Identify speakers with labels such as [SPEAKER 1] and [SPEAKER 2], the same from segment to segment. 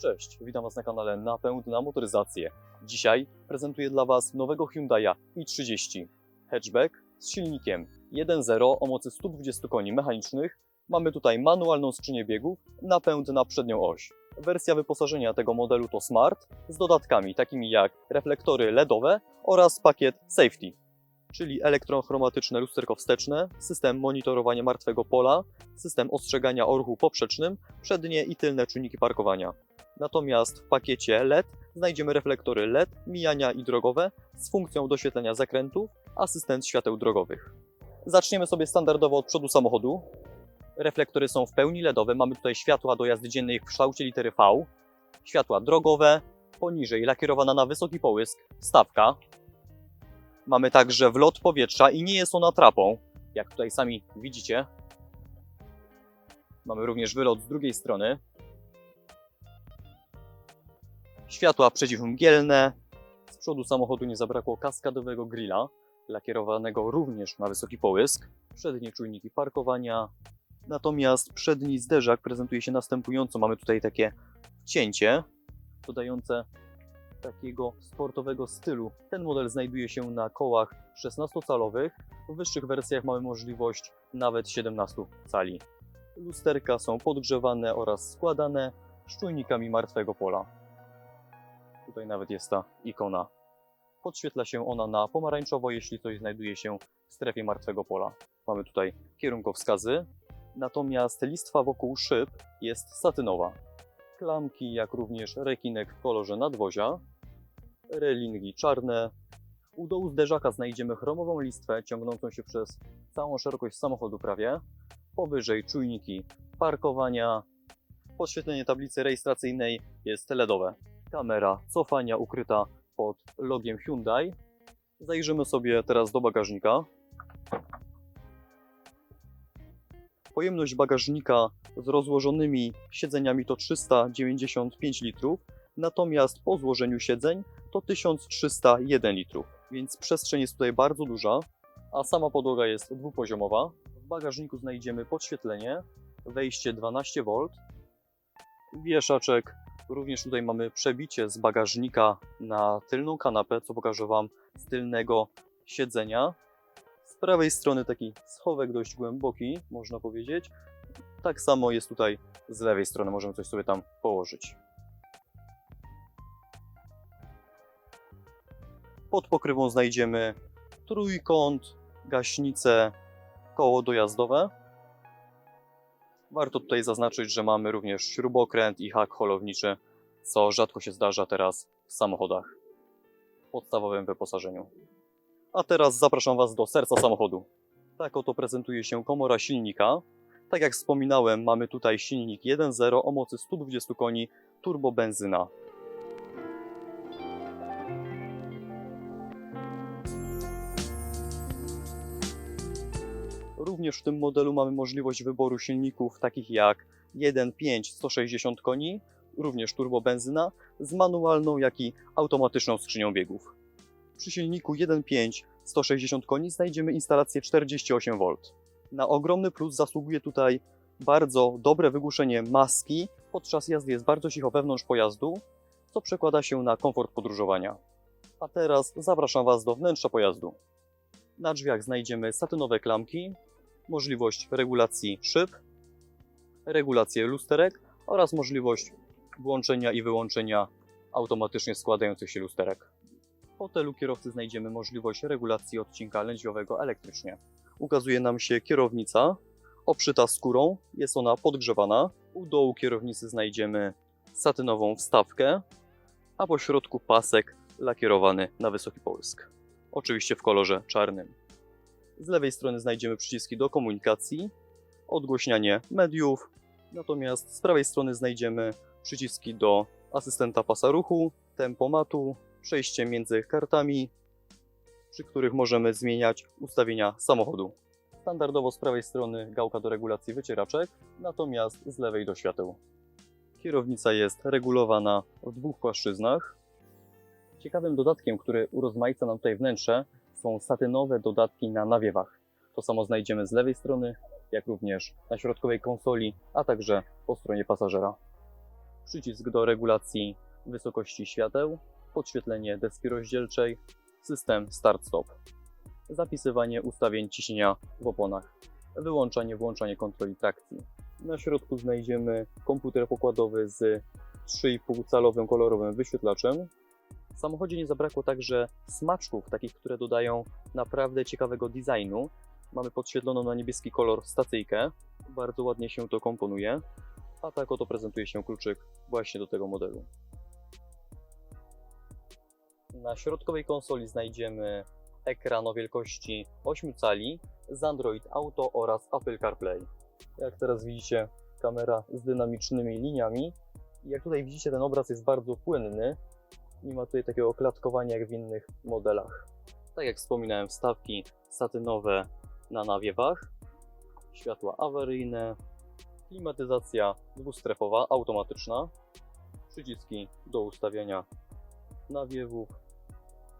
[SPEAKER 1] Cześć, witam Was na kanale Napęd na motoryzację. Dzisiaj prezentuję dla Was nowego Hyundai'a i30 hatchback z silnikiem 1.0 o mocy 120 koni mechanicznych. Mamy tutaj manualną skrzynię biegów, napęd na przednią oś. Wersja wyposażenia tego modelu to Smart z dodatkami takimi jak reflektory LEDowe oraz pakiet Safety, czyli elektrochromatyczne lusterko wsteczne, system monitorowania martwego pola, system ostrzegania o ruchu poprzecznym, przednie i tylne czujniki parkowania. Natomiast w pakiecie LED znajdziemy reflektory LED, mijania i drogowe z funkcją doświetlenia zakrętów, asystent świateł drogowych. Zaczniemy sobie standardowo od przodu samochodu. Reflektory są w pełni LEDowe. Mamy tutaj światła do jazdy dziennej w kształcie litery V, światła drogowe, poniżej lakierowana na wysoki połysk stawka. Mamy także wlot powietrza i nie jest ona trapą, jak tutaj sami widzicie. Mamy również wylot z drugiej strony. Światła przeciwmgielne. Z przodu samochodu nie zabrakło kaskadowego grilla, lakierowanego również na wysoki połysk. Przednie czujniki parkowania. Natomiast przedni zderzak prezentuje się następująco. Mamy tutaj takie cięcie, dodające takiego sportowego stylu. Ten model znajduje się na kołach 16-calowych. W wyższych wersjach mamy możliwość nawet 17 cali. Lusterka są podgrzewane oraz składane z czujnikami martwego pola. Tutaj nawet jest ta ikona. Podświetla się ona na pomarańczowo, jeśli coś znajduje się w strefie martwego pola. Mamy tutaj kierunkowskazy, natomiast listwa wokół szyb jest satynowa. Klamki, jak również rekinek w kolorze nadwozia, relingi czarne. U dołu zderzaka znajdziemy chromową listwę ciągnącą się przez całą szerokość samochodu prawie. Powyżej czujniki parkowania. Podświetlenie tablicy rejestracyjnej jest LEDowe. Kamera cofania ukryta pod logiem Hyundai. Zajrzymy sobie teraz do bagażnika. Pojemność bagażnika z rozłożonymi siedzeniami to 395 litrów, natomiast po złożeniu siedzeń to 1301 litrów, więc przestrzeń jest tutaj bardzo duża, a sama podłoga jest dwupoziomowa. W bagażniku znajdziemy podświetlenie, wejście 12V, wieszaczek, również tutaj mamy przebicie z bagażnika na tylną kanapę, co pokażę Wam z tylnego siedzenia. Z prawej strony taki schowek dość głęboki, można powiedzieć. Tak samo jest tutaj z lewej strony, możemy coś sobie tam położyć. Pod pokrywą znajdziemy trójkąt, gaśnicę, koło dojazdowe. Warto tutaj zaznaczyć, że mamy również śrubokręt i hak holowniczy, co rzadko się zdarza teraz w samochodach w podstawowym wyposażeniu. A teraz zapraszam Was do serca samochodu. Tak oto prezentuje się komora silnika. Tak jak wspominałem, mamy tutaj silnik 1.0 o mocy 120 koni, turbobenzyna. Również w tym modelu mamy możliwość wyboru silników takich jak 1.5 160 koni, również turbobenzyna, z manualną jak i automatyczną skrzynią biegów. Przy silniku 1.5 160 koni znajdziemy instalację 48V. Na ogromny plus zasługuje tutaj bardzo dobre wygłuszenie maski. Podczas jazdy jest bardzo cicho wewnątrz pojazdu, co przekłada się na komfort podróżowania. A teraz zapraszam Was do wnętrza pojazdu. Na drzwiach znajdziemy satynowe klamki, możliwość regulacji szyb, regulację lusterek oraz możliwość włączenia i wyłączenia automatycznie składających się lusterek. W fotelu kierowcy znajdziemy możliwość regulacji odcinka lędźwiowego elektrycznie. Ukazuje nam się kierownica obszyta skórą, jest ona podgrzewana. U dołu kierownicy znajdziemy satynową wstawkę, a po środku pasek lakierowany na wysoki połysk. Oczywiście w kolorze czarnym. Z lewej strony znajdziemy przyciski do komunikacji, odgłośnianie mediów, natomiast z prawej strony znajdziemy przyciski do asystenta pasa ruchu, tempomatu, przejście między kartami, przy których możemy zmieniać ustawienia samochodu. Standardowo z prawej strony gałka do regulacji wycieraczek, natomiast z lewej do świateł. Kierownica jest regulowana w dwóch płaszczyznach. Ciekawym dodatkiem, który urozmaica nam tutaj wnętrze, są satynowe dodatki na nawiewach. To samo znajdziemy z lewej strony, jak również na środkowej konsoli, a także po stronie pasażera. przycisk do regulacji wysokości świateł, podświetlenie deski rozdzielczej, system start-stop, zapisywanie ustawień ciśnienia w oponach, wyłączanie, włączanie kontroli trakcji. Na środku znajdziemy komputer pokładowy z 3,5-calowym kolorowym wyświetlaczem. W samochodzie nie zabrakło także smaczków, takich, które dodają naprawdę ciekawego designu. Mamy podświetloną na niebieski kolor stacyjkę, bardzo ładnie się to komponuje, a tak oto prezentuje się kluczyk właśnie do tego modelu. Na środkowej konsoli znajdziemy ekran o wielkości 8 cali z Android Auto oraz Apple CarPlay. Jak teraz widzicie, kamera z dynamicznymi liniami. Jak tutaj widzicie, ten obraz jest bardzo płynny. Nie ma tutaj takiego klatkowania jak w innych modelach. Tak jak wspominałem, wstawki satynowe na nawiewach, światła awaryjne, klimatyzacja dwustrefowa, automatyczna, przyciski do ustawiania nawiewów.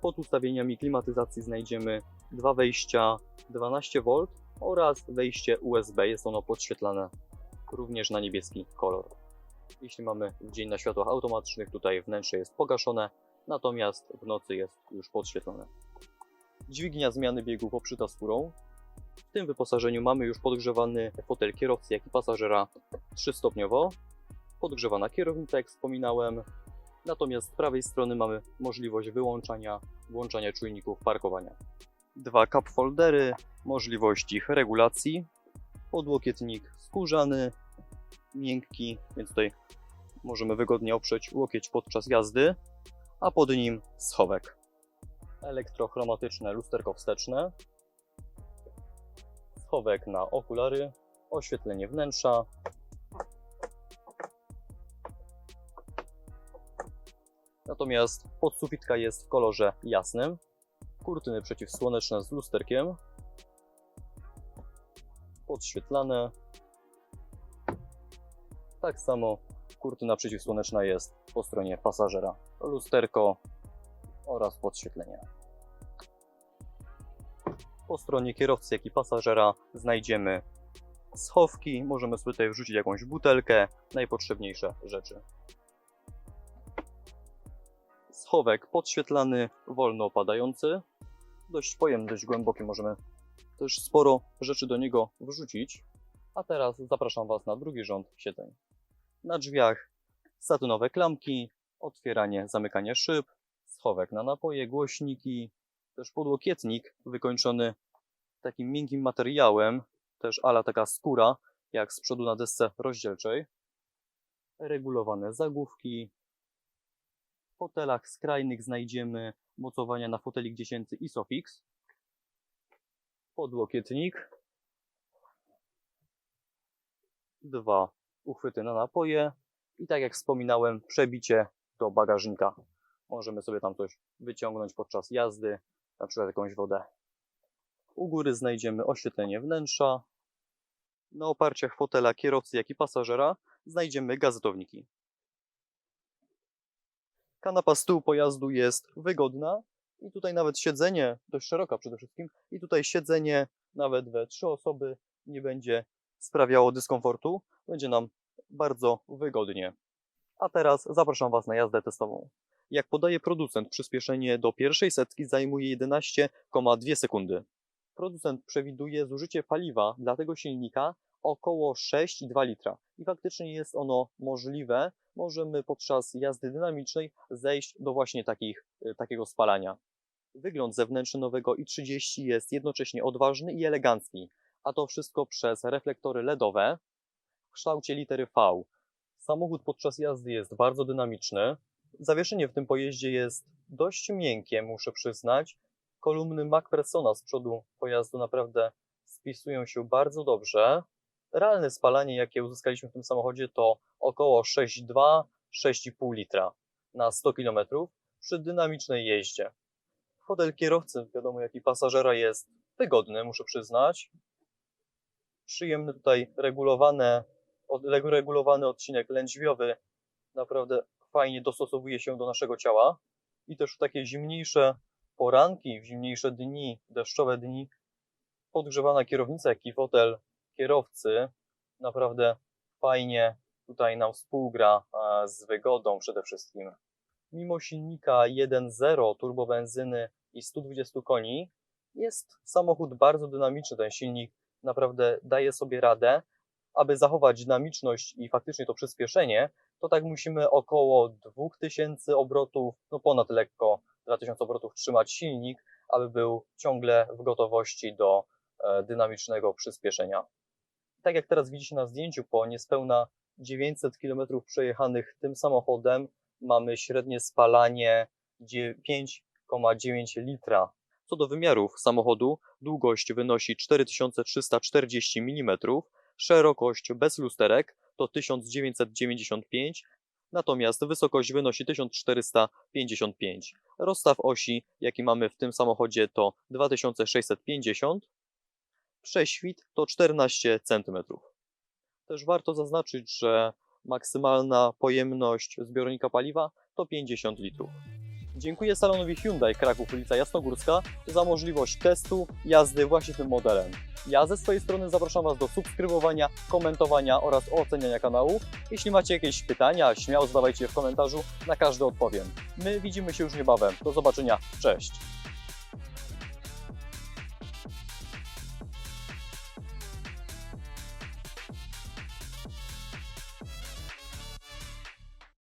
[SPEAKER 1] Pod ustawieniami klimatyzacji znajdziemy dwa wejścia 12V oraz wejście USB. Jest ono podświetlane również na niebieski kolor. Jeśli mamy dzień na światłach automatycznych, tutaj wnętrze jest pogaszone, natomiast w nocy jest już podświetlone. Dźwignia zmiany biegów obszyta skórą. W tym wyposażeniu mamy już podgrzewany fotel kierowcy, jak i pasażera 3-stopniowo. Podgrzewana kierownica, jak wspominałem. Natomiast z prawej strony mamy możliwość wyłączania, włączania czujników parkowania. Dwa cup foldery, możliwość ich regulacji. Podłokietnik skórzany, miękki, więc tutaj możemy wygodnie oprzeć łokieć podczas jazdy, a pod nim schowek. Elektrochromatyczne lusterko wsteczne, schowek na okulary, oświetlenie wnętrza, natomiast podsufitka jest w kolorze jasnym, kurtyny przeciwsłoneczne z lusterkiem, podświetlane, tak samo kurtyna przeciwsłoneczna jest po stronie pasażera. Lusterko oraz podświetlenie. Po stronie kierowcy, jak i pasażera znajdziemy schowki. Możemy sobie tutaj wrzucić jakąś butelkę, najpotrzebniejsze rzeczy. Schowek podświetlany, wolno opadający. Dość pojemny, dość głęboki. Możemy też sporo rzeczy do niego wrzucić. A teraz zapraszam Was na drugi rząd siedzeń. Na drzwiach satynowe klamki, otwieranie, zamykanie szyb, schowek na napoje, głośniki, też podłokietnik wykończony takim miękkim materiałem, też ala taka skóra, jak z przodu na desce rozdzielczej. Regulowane zagłówki. W fotelach skrajnych znajdziemy mocowania na fotelik dziesięcy Isofix. Podłokietnik. Dwa uchwyty na napoje i tak jak wspominałem, przebicie do bagażnika. Możemy sobie tam coś wyciągnąć podczas jazdy, na przykład jakąś wodę. U góry znajdziemy oświetlenie wnętrza. Na oparciach fotela kierowcy, jak i pasażera znajdziemy gazetowniki. Kanapa z tyłu pojazdu jest wygodna i tutaj nawet siedzenie, dość szeroka przede wszystkim, i tutaj siedzenie nawet we trzy osoby nie będzie sprawiało dyskomfortu. Będzie nam bardzo wygodnie. A teraz zapraszam Was na jazdę testową. Jak podaje producent, przyspieszenie do pierwszej setki zajmuje 11,2 sekundy. Producent przewiduje zużycie paliwa dla tego silnika około 6,2 litra. I faktycznie jest ono możliwe. Możemy podczas jazdy dynamicznej zejść do właśnie takich, y, takiego spalania. Wygląd zewnętrzny nowego i30 jest jednocześnie odważny i elegancki, a to wszystko przez reflektory LEDowe w kształcie litery V. Samochód podczas jazdy jest bardzo dynamiczny. Zawieszenie w tym pojeździe jest dość miękkie, muszę przyznać. Kolumny Macphersona z przodu pojazdu naprawdę spisują się bardzo dobrze. Realne spalanie, jakie uzyskaliśmy w tym samochodzie, to około 6,2-6,5 litra na 100 km przy dynamicznej jeździe. Fotel kierowcy, wiadomo jak i pasażera, jest wygodny, muszę przyznać. Przyjemny tutaj regulowane, od, regulowany odcinek lędźwiowy naprawdę fajnie dostosowuje się do naszego ciała. I też w takie zimniejsze poranki, w zimniejsze dni, deszczowe dni, podgrzewana kierownica, jak i fotel kierowcy naprawdę fajnie tutaj nam współgra e, z wygodą przede wszystkim. Mimo silnika 1.0 turbobenzyny i 120 koni, jest samochód bardzo dynamiczny. Ten silnik naprawdę daje sobie radę. Aby zachować dynamiczność i faktycznie to przyspieszenie, to tak musimy około 2000 obrotów, no ponad lekko 2000 obrotów trzymać silnik, aby był ciągle w gotowości do e, dynamicznego przyspieszenia. Tak jak teraz widzicie na zdjęciu, po niespełna 900 km przejechanych tym samochodem mamy średnie spalanie dzie- 5,9 litra. Co do wymiarów samochodu, długość wynosi 4340 mm, szerokość bez lusterek to 1995 natomiast wysokość wynosi 1455. Rozstaw osi, jaki mamy w tym samochodzie, to 2650. Prześwit to 14 cm. Też warto zaznaczyć, że maksymalna pojemność zbiornika paliwa to 50 litrów. Dziękuję salonowi Hyundai Kraków ulica Jasnogórska za możliwość testu jazdy właśnie tym modelem. Ja ze swojej strony zapraszam Was do subskrybowania, komentowania oraz oceniania kanału. Jeśli macie jakieś pytania, śmiało zadawajcie je w komentarzu, na każde odpowiem. My widzimy się już niebawem. Do zobaczenia, cześć!